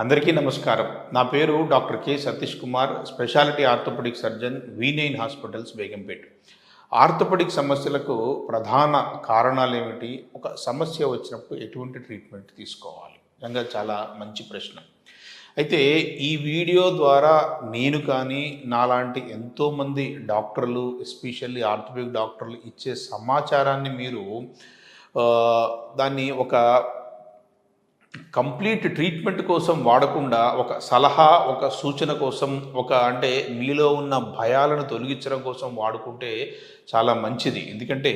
అందరికీ నమస్కారం. నా పేరు doctor K Satish Kumar speciality orthopaedic surgeon V nine hospitals Begumpet. Orthopaedic సమస్యలకు ప్రధాన కారణాలు ఏమిటి ఒక సమస్య వచ్చినప్పుడు ఎటువంటి ట్రీట్మెంట్ తీసుకోవాలి? నిజంగా చాలా మంచి ప్రశ్న. అయితే ఈ వీడియో ద్వారా నేను కానీ నాలాంటి ఎంతోమంది డాక్టర్లు ఎస్పెషల్లీ ఆర్థోపెడిక్ డాక్టర్లు ఇచ్చే సమాచారాన్ని మీరు దాన్ని ఒక కంప్లీట్ ట్రీట్మెంట్ కోసం వాడకుండా ఒక సలహా ఒక సూచన కోసం ఒక అంటే మీలో ఉన్న భయాలను తొలగించడం కోసం వాడుకుంటే చాలా మంచిది. ఎందుకంటే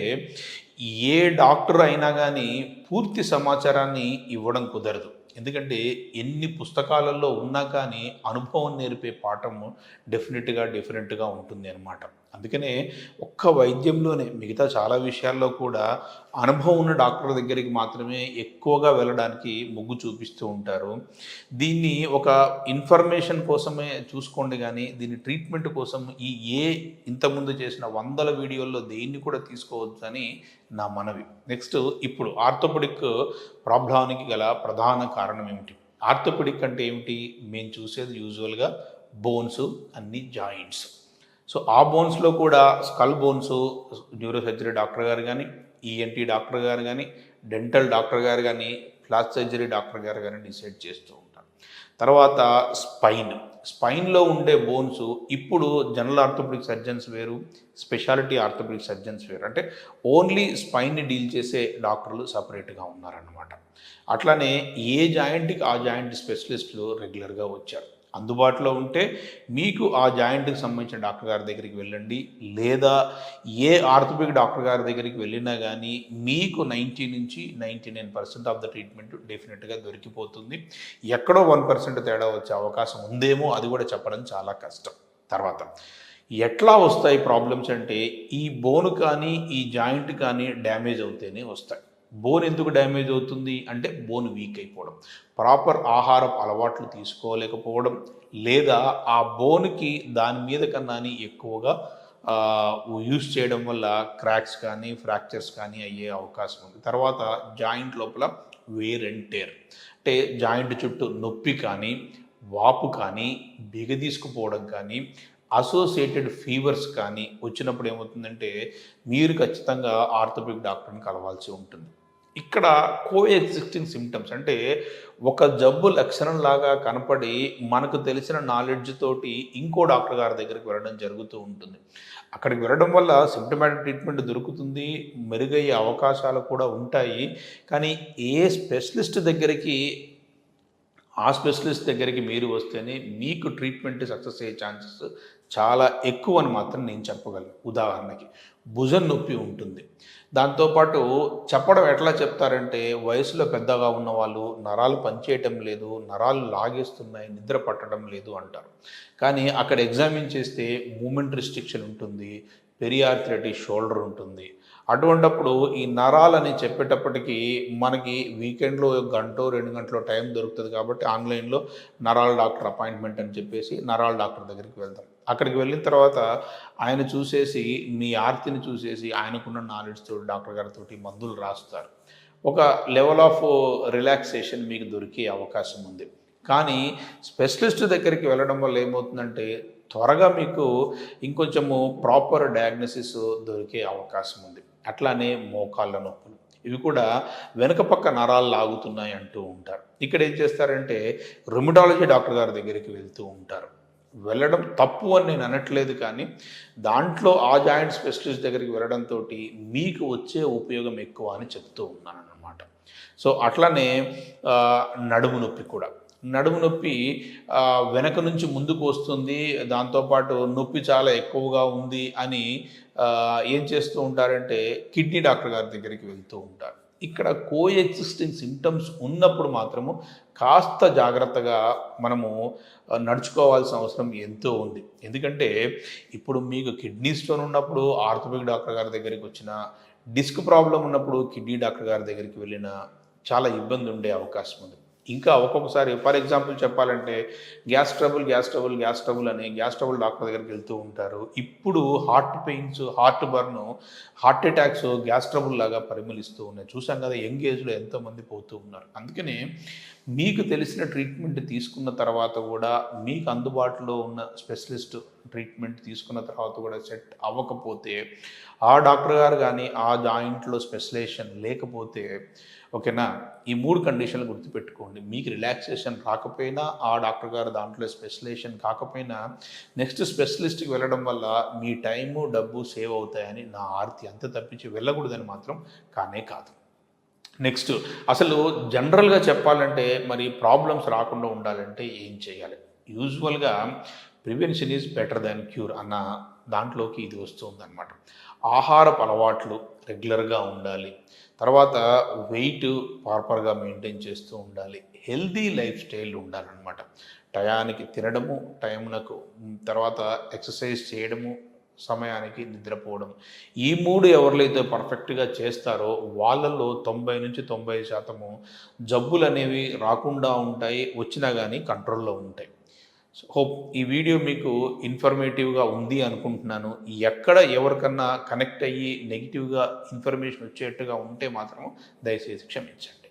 ఏ డాక్టర్ అయినా కానీ పూర్తి సమాచారాన్ని ఇవ్వడం కుదరదు. ఎందుకంటే ఎన్ని పుస్తకాలలో ఉన్నా కానీ అనుభవం నేర్పే పాఠము డెఫినెట్గా డిఫరెంట్గా ఉంటుంది అన్నమాట అందుకనే ఒక్క వైద్యంలోనే మిగతా చాలా విషయాల్లో కూడా అనుభవం ఉన్న డాక్టర్ దగ్గరికి మాత్రమే ఎక్కువగా వెళ్ళడానికి మొగ్గు చూపిస్తూ ఉంటారు. దీన్ని ఒక ఇన్ఫర్మేషన్ కోసమే చూసుకోండి కానీ దీని ట్రీట్మెంట్ కోసం ఈ ఏ ఇంతకుముందు చేసిన వందల వీడియోల్లో దేన్ని కూడా తీసుకోవచ్చు అని నా మనవి. నెక్స్ట్ ఇప్పుడు ఆర్థోపెడిక్ ప్రాబ్లానికి గల ప్రధాన కారణం ఏమిటి? ఆర్థోపెడిక్ అంటే ఏమిటి? మేము చూసేది యూజువల్గా బోన్స్ అన్ని జాయింట్స్. సో ఆ బోన్స్లో కూడా skull bones neuro surgery doctor గారు కానీ ఈఎన్టీ డాక్టర్ గారు కానీ డెంటల్ డాక్టర్ గారు కానీ ప్లాస్ సర్జరీ డాక్టర్ గారు కానీ డిసైడ్ చేస్తూ ఉంటారు. తర్వాత స్పైన్. స్పైన్లో ఉండే బోన్స్ ఇప్పుడు జనరల్ ఆర్థోపెడిక్ సర్జన్స్ వేరు స్పెషాలిటీ ఆర్థోపెడిక్ సర్జన్స్ వేరు. అంటే ఓన్లీ స్పైన్ని డీల్ చేసే డాక్టర్లు సపరేట్గా ఉన్నారన్నమాట. అట్లానే ఏ జాయింట్కి ఆ జాయింట్ స్పెషలిస్టులు రెగ్యులర్గా వచ్చారు? అందుబాటులో ఉంటే మీకు ఆ జాయింట్కి సంబంధించిన డాక్టర్ గారి దగ్గరికి వెళ్ళండి. లేదా ఏ ఆర్థోపిక్ డాక్టర్ గారి దగ్గరికి వెళ్ళినా కానీ మీకు నైంటీ నుంచి ninety nine percent of the treatment డెఫినెట్గా దొరికిపోతుంది. ఎక్కడో వన్ పర్సెంట్ తేడా వచ్చే అవకాశం ఉందేమో అది కూడా చెప్పడం చాలా కష్టం. తర్వాత ఎట్లా వస్తాయి ప్రాబ్లమ్స్ అంటే ఈ బోన్ కానీ ఈ జాయింట్ కానీ డ్యామేజ్ అవుతేనే వస్తాయి. బోన్ ఎందుకు డ్యామేజ్ అవుతుంది అంటే బోన్ వీక్ అయిపోవడం. ప్రాపర్ ఆహారపు అలవాట్లు తీసుకోలేకపోవడం లేదా ఆ బోన్కి దాని మీద కన్నా ఎక్కువగా యూస్ చేయడం వల్ల క్రాక్స్ కానీ ఫ్రాక్చర్స్ కానీ అయ్యే అవకాశం ఉంది. తర్వాత జాయింట్ లోపల వేర్ అండ్ టేర్. అంటే జాయింట్ చుట్టూ నొప్పి కానీ వాపు కానీ బిగదీసుకుపోవడం కానీ అసోసియేటెడ్ ఫీవర్స్ కానీ వచ్చినప్పుడు ఏమవుతుందంటే మీరు ఖచ్చితంగా ఆర్థోపిక్ డాక్టర్ని కలవాల్సి ఉంటుంది. ఇక్కడ కో ఎగ్జిస్టింగ్ సిమ్టమ్స్ అంటే ఒక జబ్బు లక్షణం లాగా కనపడి మనకు తెలిసిన నాలెడ్జ్ తోటి ఇంకో డాక్టర్ గారి దగ్గరికి వెళ్ళడం జరుగుతూ ఉంటుంది. అక్కడికి వెళ్ళడం వల్ల సిమ్టమాటిక్ ట్రీట్మెంట్ దొరుకుతుంది మెరుగయ్యే అవకాశాలు కూడా ఉంటాయి. కానీ ఏ స్పెషలిస్ట్ దగ్గరికి ఆ స్పెషలిస్ట్ దగ్గరికి మీరు వస్తేనే మీకు ట్రీట్మెంట్ సక్సెస్ అయ్యే ఛాన్సెస్ చాలా ఎక్కువ అని మాత్రం నేను చెప్పగలను. ఉదాహరణకి భుజం నొప్పి ఉంటుంది. దాంతోపాటు చెప్పడం ఎట్లా చెప్తారంటే వయసులో పెద్దగా ఉన్న వాళ్ళు నరాలు పనిచేయటం లేదు నరాలు లాగేస్తున్నాయి నిద్ర పట్టడం లేదు అంటారు. కానీ అక్కడ ఎగ్జామిన్ చేస్తే మూమెంట్ రిస్ట్రిక్షన్ ఉంటుంది పెరియార్థరైటిస్ షోల్డర్ ఉంటుంది. అటువంటప్పుడు ఈ నరాలని చెప్పేటప్పటికీ మనకి వీకెండ్లో ఒక గంట రెండు గంటలో టైం దొరుకుతుంది కాబట్టి ఆన్లైన్లో నరాల డాక్టర్ అపాయింట్మెంట్ అని చెప్పేసి నరాల డాక్టర్ దగ్గరికి వెళ్తాం. అక్కడికి వెళ్ళిన తర్వాత ఆయన చూసేసి మీ ఆర్తిని చూసేసి ఆయనకున్న నాలెడ్జ్ తోటి డాక్టర్ గారితో మందులు రాస్తారు. ఒక లెవెల్ ఆఫ్ రిలాక్సేషన్ మీకు దొరికే అవకాశం ఉంది. కానీ స్పెషలిస్ట్ దగ్గరికి వెళ్ళడం వల్ల ఏమవుతుందంటే త్వరగా మీకు ఇంకొంచెము ప్రాపర్ డయాగ్నోసిస్ దొరికే అవకాశం ఉంది. అట్లానే మోకాళ్ళ నొప్పులు. ఇవి కూడా వెనుక పక్క నరాలు లాగుతున్నాయి అంటూ ఉంటారు. ఇక్కడ ఏం చేస్తారంటే రుమటాలజీ డాక్టర్ గారి దగ్గరికి వెళ్తూ ఉంటారు. వెళ్ళడం తప్పు అని నేను అనట్లేదు కానీ దాంట్లో ఆ జాయింట్ స్పెషలిస్ట్ దగ్గరికి వెళ్ళడంతో మీకు వచ్చే ఉపయోగం ఎక్కువ అని చెప్తూ ఉన్నాను అన్నమాట సో అట్లానే నడుము నొప్పి కూడా. నడుము నొప్పి వెనక నుంచి ముందుకు వస్తుంది దాంతోపాటు నొప్పి చాలా ఎక్కువగా ఉంది అని ఏం చేస్తూ ఉంటారంటే కిడ్నీ డాక్టర్ గారి దగ్గరికి వెళ్తూ ఉంటారు. ఇక్కడ కో ఎగ్జిస్టింగ్ సిమ్టమ్స్ ఉన్నప్పుడు మాత్రము కాస్త జాగ్రత్తగా మనము నడుచుకోవాల్సిన అవసరం ఎంతో ఉంది. ఎందుకంటే ఇప్పుడు మీకు కిడ్నీ స్టోన్ ఉన్నప్పుడు ఆర్థోపిక్ డాక్టర్ గారి దగ్గరికి వచ్చిన డిస్క్ ప్రాబ్లం ఉన్నప్పుడు కిడ్నీ డాక్టర్ గారి దగ్గరికి వెళ్ళిన చాలా ఇబ్బంది ఉండే అవకాశం ఉంది. ఇంకా ఒక్కొక్కసారి ఫర్ ఎగ్జాంపుల్ చెప్పాలంటే gas trouble gas trouble gas trouble అని గ్యాస్ ట్రబుల్ డాక్టర్ దగ్గరికి వెళ్తూ ఉంటారు. ఇప్పుడు heart pains heartburn heart attacks gas trouble లాగా పరిమళిస్తూ ఉన్నాయి. చూసాం కదా యంగ్ ఏజ్లో ఎంతోమంది పోతూ ఉన్నారు. అందుకనే మీకు తెలిసిన ట్రీట్మెంట్ తీసుకున్న తర్వాత కూడా మీకు అందుబాటులో ఉన్న స్పెషలిస్ట్ ట్రీట్మెంట్ తీసుకున్న తర్వాత కూడా సెట్ అవ్వకపోతే ఆ డాక్టర్ గారు కానీ ఆ జాయింట్లో స్పెషలైజేషన్ లేకపోతే ఓకేనా? ఈ మూడు కండిషన్లు గుర్తుపెట్టుకోండి. మీకు రిలాక్సేషన్ రాకపోయినా ఆ డాక్టర్ గారు దాంట్లో స్పెషలైజేషన్ కాకపోయినా నెక్స్ట్ స్పెషలిస్ట్కి వెళ్ళడం వల్ల మీ టైము డబ్బు సేవ్ అవుతాయని నా ఆర్తి. అంత తప్పించి వెళ్ళకూడదని మాత్రం కానే కాదు. నెక్స్ట్ అసలు జనరల్గా చెప్పాలంటే మరి ప్రాబ్లమ్స్ రాకుండా ఉండాలంటే ఏం చేయాలి? యూజువల్గా prevention is better than cure అన్న దాంట్లోకి ఇది వస్తుందన్నమాట. ఆహారపు అలవాట్లు రెగ్యులర్గా ఉండాలి. తర్వాత వెయిట్ ప్రాపర్గా మెయింటైన్ చేస్తూ ఉండాలి. హెల్దీ లైఫ్ స్టైల్ ఉండాలన్నమాట. టయానికి తినడము టైంలకు తర్వాత ఎక్సర్సైజ్ చేయడము సమయానికి నిద్రపోవడం. ఈ మూడు ఎవరిలైతే పర్ఫెక్ట్గా చేస్తారో వాళ్ళల్లో తొంభై నుంచి తొంభై శాతము జబ్బులు అనేవి రాకుండా ఉంటాయి వచ్చినా కానీ కంట్రోల్లో ఉంటాయి. సో హోప్ ఈ వీడియో మీకు ఇన్ఫర్మేటివ్గా ఉంది అనుకుంటున్నాను. ఎక్కడ ఎవరికన్నా కనెక్ట్ అయ్యి నెగిటివ్గా ఇన్ఫర్మేషన్ వచ్చేట్టుగా ఉంటే మాత్రం దయచేసి క్షమించండి.